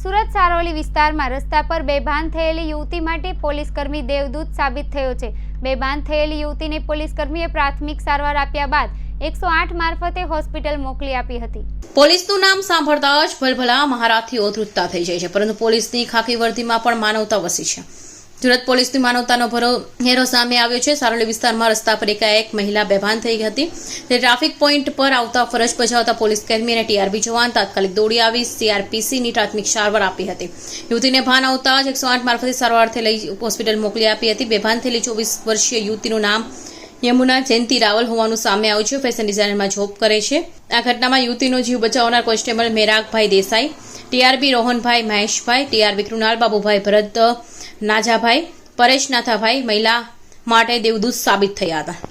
સુરત સારોલી વિસ્તારમાં રસ્તા પર બેભાન થયેલી યુવતી માટે પોલીસકર્મી દેવદૂત સાબિત થયો છે. બેભાન થયેલી યુવતીને પોલીસકર્મીએ પ્રાથમિક સારવાર આપ્યા બાદ એકસો આઠ મારફતે હોસ્પિટલ મોકલી આપી હતી. પોલીસનું નામ સાંભળતા જ ભલભલા મહારાથી ઓધૃતતા થઈ જાય છે, પરંતુ પોલીસની ખાકી વર્દીમાં પણ માનવતા વસી છે. સુરત પોલીસની માનવતાનો ભરો હેરો સામે આવ્યો છે. સારોલી વિસ્તારમાં રસ્તા પર એકાએક મહિલા બેભાન થઈ હતી. તે ટ્રાફિક પોઈન્ટ પર આવતા ફરજ બજાવતા પોલીસ કર્મી અને ટીઆરબી જવાન તાત્કાલિક દોડી આવી. સીઆરપીસીની પ્રાથમિક સારવાર આપી હતી. યુવતીને ભાન આવતા જ એકસો આઠ મારફતે સારવારથી લઈ હોસ્પિટલ મોકલી આપી હતી. બેભાન થયેલી ચોવીસ વર્ષીય યુવતીનું નામ યમુના જયંતિ રાવલ હોવાનું સામે આવ્યું છે. ફેશન ડિઝાઇનરમાં જોબ કરે છે. આ ઘટનામાં યુવતીનો જીવ બચાવનાર constable Meragbhai Desai TRB Rohanbhai, Maheshbhai, TRB Krunal, Babubhai Bharat, Najabhai, Paresh Nathabhai, મહિલા માટે દેવદૂત સાબિત થયા હતા.